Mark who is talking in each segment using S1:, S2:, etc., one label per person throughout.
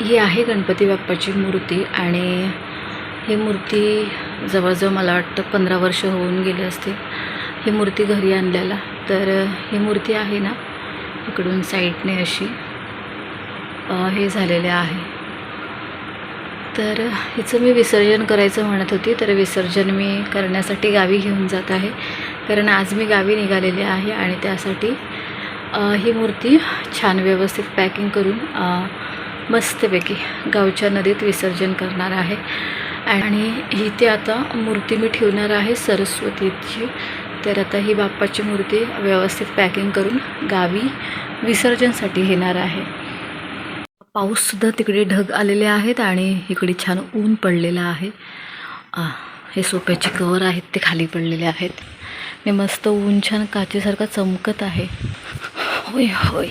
S1: ही आहे गणपती बाप्पाची मूर्ती आणि ही मूर्ती जवळजवळ मला वाटतं पंधरा वर्ष होऊन गेली असते ही मूर्ती घरी आणल्याला तर ही मूर्ती आहे ना इकडून साईडने अशी हे झालेले आहे. तर हिचं मी विसर्जन करायचं म्हणत होती तर विसर्जन मी करण्यासाठी गावी घेऊन जात आहे. कारण आज मी गावी निघालेले आहे आणि त्यासाठी ही मूर्ती छान व्यवस्थित पॅकिंग करून मस्तपैकी गावच्या नदीत विसर्जन करणार आहे. आणि इथे आता मूर्ती मी ठेवणार आहे सरस्वतीची. तर आता ही बाप्पाची मूर्ती व्यवस्थित पॅकिंग करून गावी विसर्जनसाठी येणार आहे. पाऊससुद्धा तिकडे ढग आलेले आहेत आणि इकडे छान ऊन पडलेलं आहे. आ, हे सोप्याचे कवर आहेत ते खाली पडलेले आहेत. आणि मस्त ऊन छान काचेसारखा चमकत आहे. होय होय.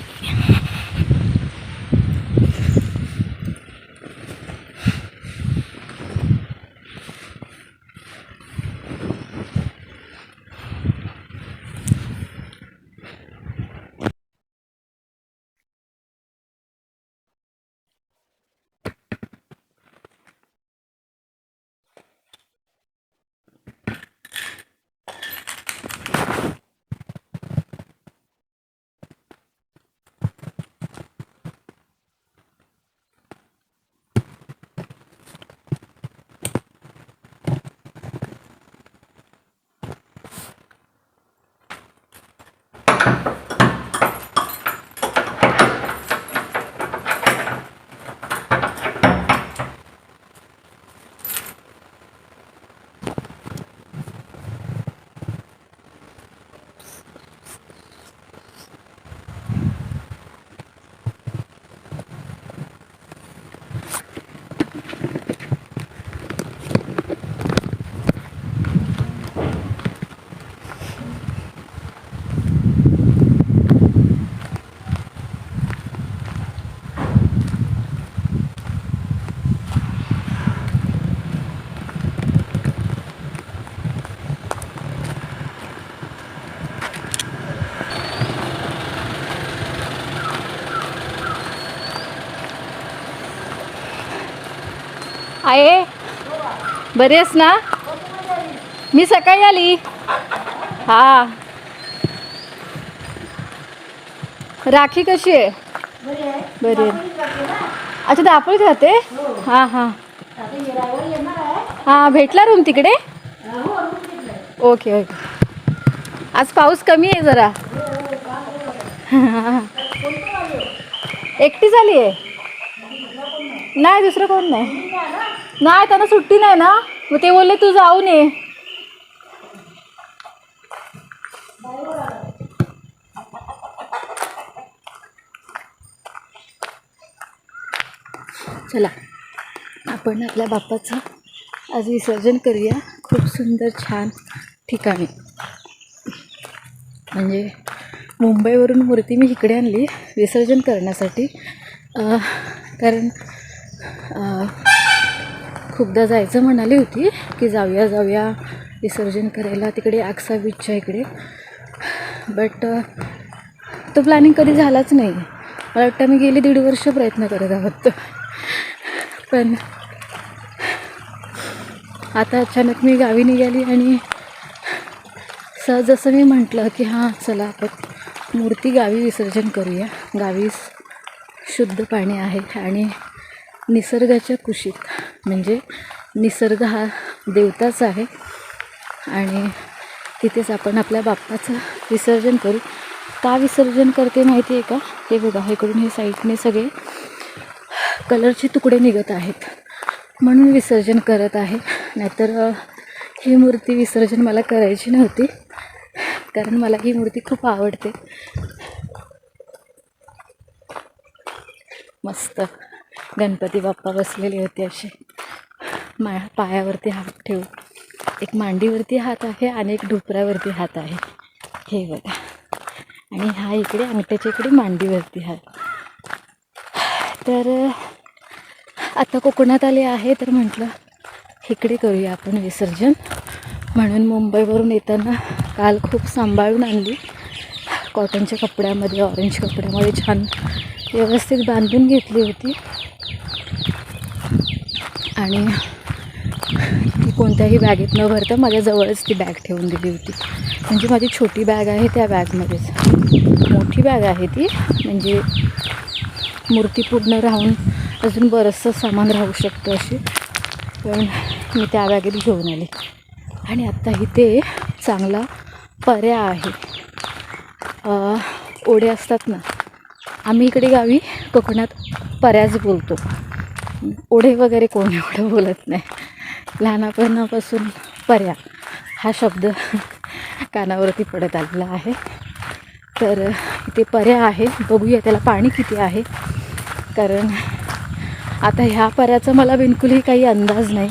S1: Thank you. बरी आहेस ना? मी सकाळी आली. हा. राखी कशी आहे? बरी आहे. अच्छा दापोळीत राहते? हां. हां हां. भेटला रूम तिकडे? Okay okay. आज पाऊस कमी आहे जरा. एकटी झाली आहे? नाही दुसरं कोण नाही. नाही त्यांना सुट्टी नाही ना. मग ते बोलले तू जाऊन ये. चला आपण आपल्या बाप्पाचं आज विसर्जन करूया. खूप सुंदर छान ठिकाणी. म्हणजे मुंबईवरून मूर्ती मी इकडे आणली विसर्जन करण्यासाठी. कारण खूपदा जायचं म्हणाली होती की जाऊया जाऊया विसर्जन करायला. तिकडे आक्सा बीचच्या इकडे. बट तो प्लॅनिंग कधी झालाच नाही. मला वाटतं मी गेली दीड वर्ष प्रयत्न करत आहोत. पण आता अचानक मी गावी निघाली आणि सहज जसं मी म्हटलं की हां चला आपण मूर्ती गावी विसर्जन करूया. गावी शुद्ध पाणी आहे आणि निसर्गाच्या कुशीत. म्हणजे निसर्ग हा देवताच आहे. आणि तिथेच आपण आपल्या बाप्पाचं विसर्जन करू. का विसर्जन करते माहिती आहे का? हे बघा इकडून हे साईडने सगळे कलरचे तुकडे निघत आहेत. म्हणून विसर्जन करत आहे. नाहीतर ही मूर्ती विसर्जन मला करायची नव्हती. कारण मला ही मूर्ती खूप आवडते. मस्त. गणपती बाप्पा बसलेले होते असे. मा पायावरती हात ठेवू. एक मांडीवरती हात आहे आणि एक ढोपऱ्यावरती हात आहे. हे बघा. आणि हा इकडे अंगठ्याच्या इकडे मांडीवरती हात. तर आता कोकणात आले आहे तर म्हटलं इकडे करूया आपण विसर्जन. म्हणून मुंबईवरून येताना काल खूप सांभाळून आणली. कॉटनच्या कपड्यामध्ये ऑरेंज कपड्यामध्ये छान व्यवस्थित बांधून घेतली होती. आणि ती कोणत्याही बॅगेत न भरता माझ्याजवळच ती बॅग ठेवून दिली होती. म्हणजे माझी छोटी बॅग आहे त्या बॅगमध्येच. मोठी बॅग आहे ती. म्हणजे मूर्ती पूर्ण राहून अजून बरंचसं सामान राहू शकतं अशी. पण मी त्या बॅगेत घेऊन आले. आणि आत्ता इथे चांगला पर्या आहे. ओढे असतात ना. आम्ही इकडे गावी कोकणात पर्याच बोलतो. ओढे वगैरे कोण एवढं बोलत नाही. लहानपणापासून पर्या हा शब्द कानावरती पडत आलेला आहे. तर इथे पर्या आहे. बघूया त्याला पाणी किती आहे. कारण आता ह्या पर्याचा मला बिलकुलही काही अंदाज नाही.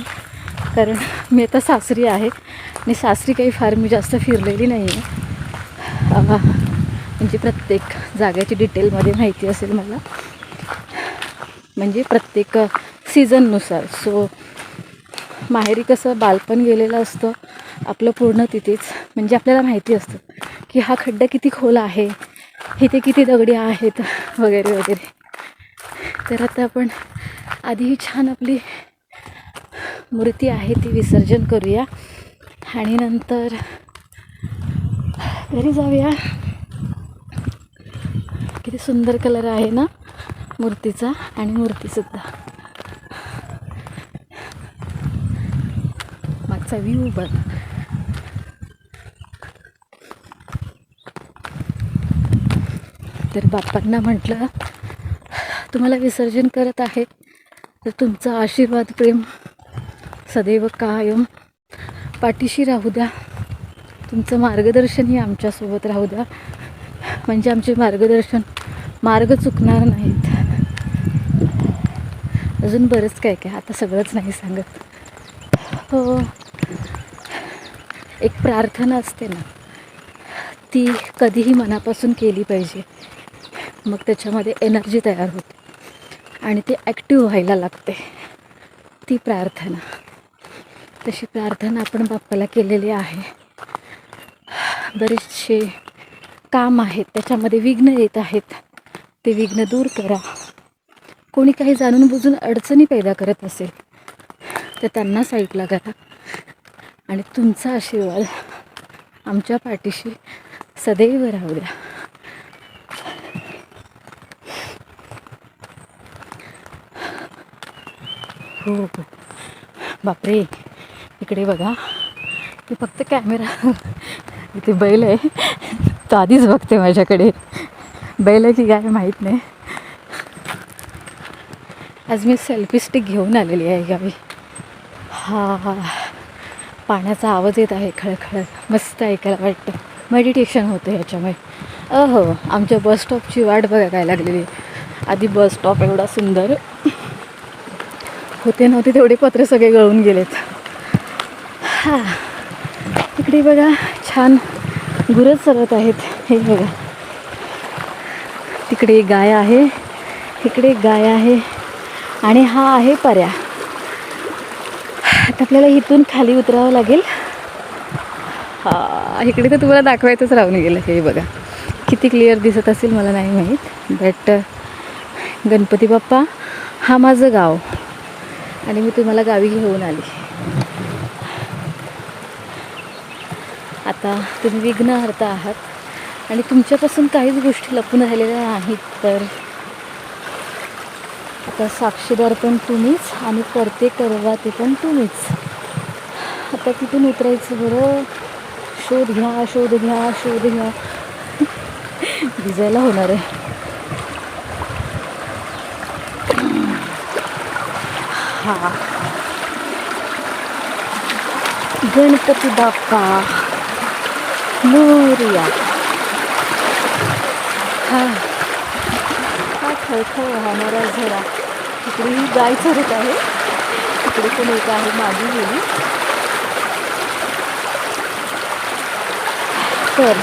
S1: कारण मी आता सासरी आहे आणि सासरी काही फार मी जास्त फिरलेली नाही आहे म्हणजे प्रत्येक जागेची डिटेलमध्ये माहिती असेल मला. म्हणजे प्रत्येक सीझननुसार सो माहेरी कसं बालपण गेलेलं असतं आपलं पूर्ण तिथेच. म्हणजे आपल्याला माहिती असतं की हा खड्डा किती खोल आहे इथे किती दगडी आहेत वगैरे वगैरे. तर आता आपण आधी ही छान आपली मूर्ती आहे ती विसर्जन करूया. आणि नंतर घरी जाऊया. किती सुंदर कलर आहे ना मूर्तीचा आणि मूर्तीसुद्धा. मागचा व्ह्यू बघ. तर बाप्पांना म्हटलं तुम्हाला विसर्जन करत आहे तर तुमचा आशीर्वाद प्रेम सदैव कायम. पाठीशी राहू द्या. तुमचं मार्गदर्शनही आमच्यासोबत राहू द्या. म्हणजे आमचे मार्गदर्शन मार्ग चुकणार नाहीत. अजून बरंच काय काय आता सगळंच नाही सांगत. हो. एक प्रार्थना असते ना ती कधीही मनापासून केली पाहिजे. मग त्याच्यामध्ये एनर्जी तयार होते आणि ते ॲक्टिव्ह व्हायला लागते. ती प्रार्थना. तशी प्रार्थना आपण बाप्पाला केलेली आहे. बरेचसे काम आहेत त्याच्यामध्ये विघ्न येत आहेत. ते विघ्न दूर करा. कोणी काही जाणून बुजून अडचणी पैदा करत असेल तर त्यांना साईडला करा. आणि तुमचा आशीर्वाद आमच्या पाठीशी सदैव राहू द्या. हो हो. बापरे इकडे बघा. की फक्त कॅमेरा. इथे बैल आहे. तो आधीच बघते माझ्याकडे. बैल आहे की काय माहीत नाही. आज मी सेल्फी स्टिक घेऊन आलेली आहे गावी हा हा. पाण्याचा आवाज येत आहे खळखळ मस्त ऐकायला वाटतं. मेडिटेशन होतं ह्याच्यामुळे. अहो आमच्या बस स्टॉपची वाट बघा काय लागलेली. आधी बस स्टॉप एवढा सुंदर. होते नव्हते तेवढे पत्रे सगळे गळून गेलेत. हां. इकडे बघा छान गुरं सरत आहेत. हे बघा. तिकडे गाय आहे. इकडे गाय आहे. आणि हा आहे पर्या. आता आपल्याला इथून खाली उतरावं लागेल. हा इकडे तर तुम्हाला दाखवायचंच राहून गेलं हे बघा. किती क्लिअर दिसत असेल मला नाही माहीत. बट गणपती बाप्पा हा माझं गाव. आणि मी तुम्हाला गावी घेऊन आली. आता तुम्ही विघ्नहर्ता आहात. आणि तुमच्यापासून काहीच गोष्टी लपून राहिलेल्या नाहीत तर आता साक्षीदार पण तुम्हीच आणि करते करवा ते पण तुम्हीच. आता तिथून उतरायचं बरं. शोध घ्या शोध घ्या शोध घ्या. भिजायला होणार आहे. हा. गणपती बाप्पा. मोरिया. हा. खळखळ वाहणारा झरा. तिकडे ही गाय चरत आहे. तिकडे पण एक आहे माझी गेली. तर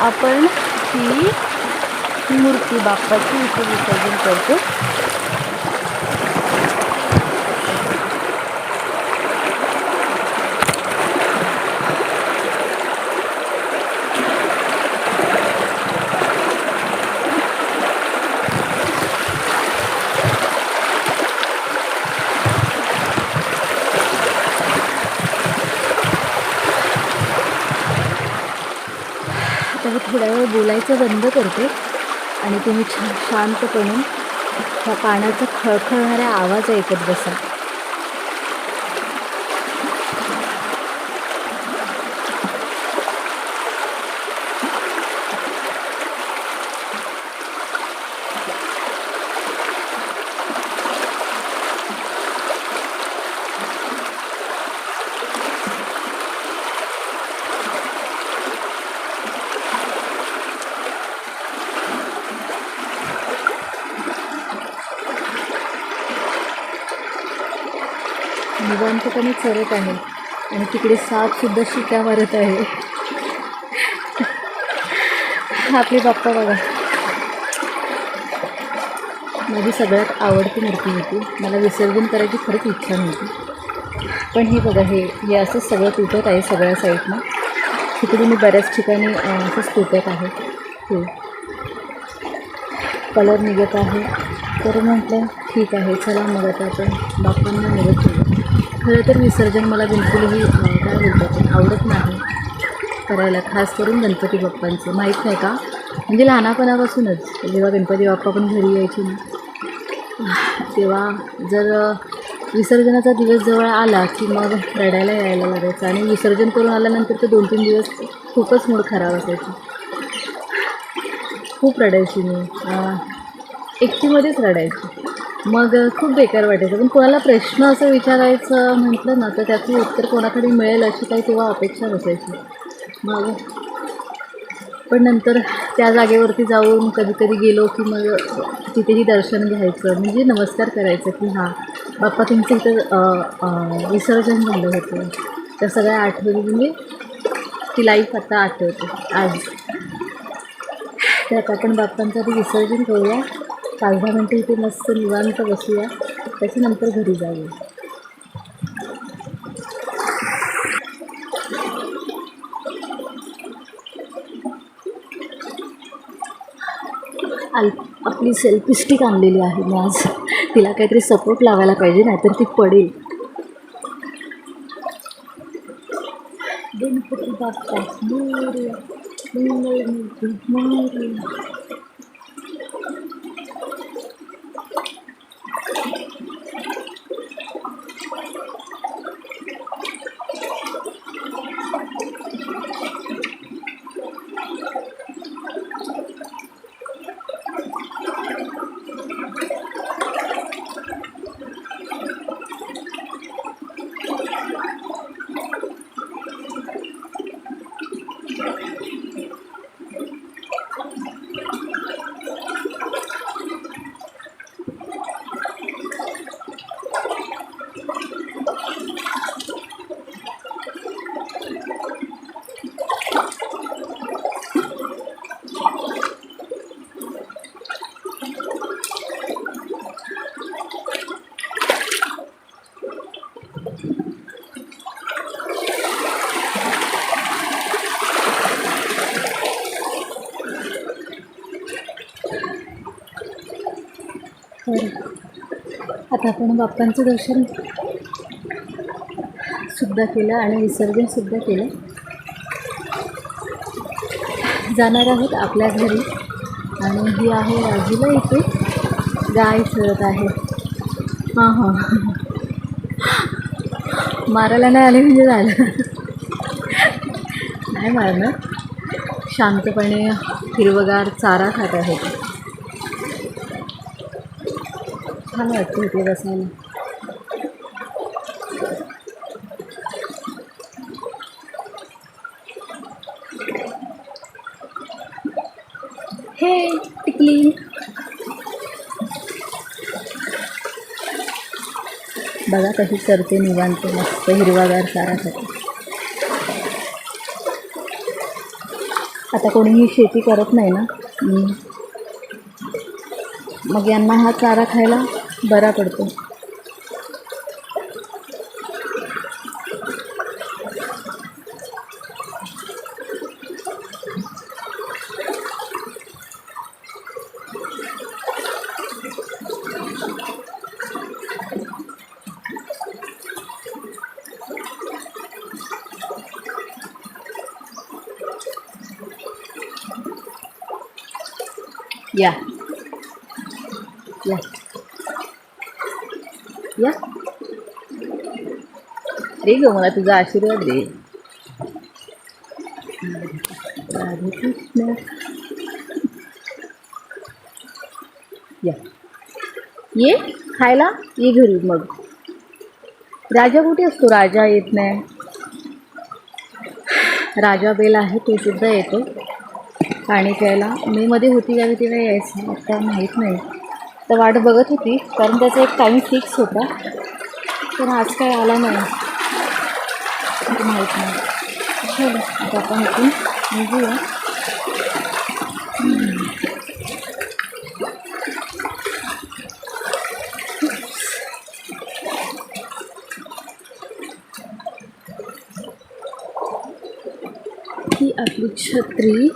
S1: आपण ही मूर्ती बाप्पाची इथे विसर्जन करतो. मी थोड्या वेळ बोलायचं बंद करते. आणि तुम्ही छान शांतपणे त्या पाण्याचा खळखळणाऱ्या आवाज ऐकत बसा. निवांतपणे चरत आहे. आणि तिकडे सापसुद्धा शिक्या मारत आहे. आपली बाप्पा बघा. माझी सगळ्यात आवडती मूर्ती होती. मला विसर्जन करायची खरंच इच्छा नव्हती. पण हे बघा हे हे असंच सगळं तुटत आहे सगळ्या साईडनं. तिकडे मी बऱ्याच ठिकाणी असंच तुटत आहे. हे. कलर निघत आहे. तर म्हटलं ठीक आहे चला मग आता आपण बाप्पांना निरोप देऊ खरं तर विसर्जन मला बिलकुलही काय बोलतात आवडत नाही करायला खास करून गणपती बाप्पांचं. माहीत नाही का? म्हणजे लहानपणापासूनच. जेव्हा गणपती बाप्पा पण घरी यायचे ना तेव्हा जर विसर्जनाचा दिवस जवळ आला की मग रडायला यायला लागायचं आणि विसर्जन करून आल्यानंतर ते दोन तीन दिवस खूपच मूड खराब असायची. खूप रडायची मी. एकटीमध्येच रडायची. मग खूप बेकार वाटायचं. पण कोणाला प्रश्न असं विचारायचं म्हटलं ना तर त्याचं उत्तर कोणाकडे मिळेल अशी काही तेव्हा अपेक्षा नसायची. मग पण नंतर त्या जागेवरती जाऊन कधीतरी गेलो की मग तिथेही दर्शन घ्यायचं. म्हणजे नमस्कार करायचं की हां बाप्पा तुमचं इथं विसर्जन झालं होतं. त्या सगळ्या आठवणी म्हणजे ती लाईफ आता आठवते. आज. त्यात आपण बाप्पांचं विसर्जन करूया. पाच दहा मिनटं इथे मस्त निवांत बसूया. त्याच्यानंतर घरी जाऊया. आल आपली सेल्फी स्टिक आणलेली आहे मी आज. तिला काहीतरी सपोर्ट लावायला पाहिजे नाहीतर ती पडेल. गणपती बाप्पा मोरया, मंगलमूर्ती मूर्ती तर आता आपण बाप्पांचं दर्शन सुद्धा केलं आणि विसर्जनसुद्धा केलं. जाणार आहोत आपल्या घरी. आणि ही आहे आजीला इथे गाय चरत आहे. हां हां. मारायला नाही आले म्हणजे झालं. नाही मारणार. शांतपणे हिरवगार चारा खात आहे ते. छान वाटतं इथे बसायला. हे टिकली. बघा कशी करते निवांत मस्त हिरवागार चारा खाते आता कोणीही शेती करत नाही ना? मग यांना हा चारा खायला बरा पड़तो Yeah. Yeah. या दे ग मला तुझा आशीर्वाद दे राधे कृष्ण या ये खायला ये घरी मग राजा कुठे असतो राजा येत नाही राजा बेल आहे तो सुद्धा येतो पाणी प्यायला मे मध्ये होती यावी तिला यायचं आता माहीत नाही तर वाट बघत होती कारण त्याचा एक टाईम फिक्स होता. पण आज काय आला नाही. माहीत नाही. चलो आता आपण इथून निघूया. ही आपली छत्री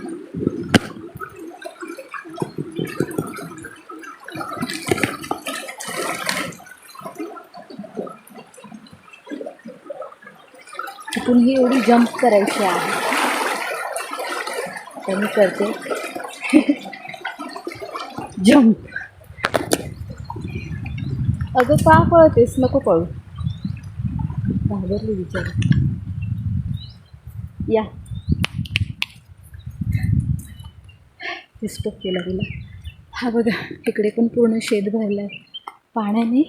S1: तिथून ही एवढी जंप करायची आहे. तर मी करते. जंप अगं का पळतेस? नको पळू. घाबरली विचार या. डिस्टर्ब केला तिला. हा बघा इकडे पण पूर्ण शेत भरला आहे पाण्याने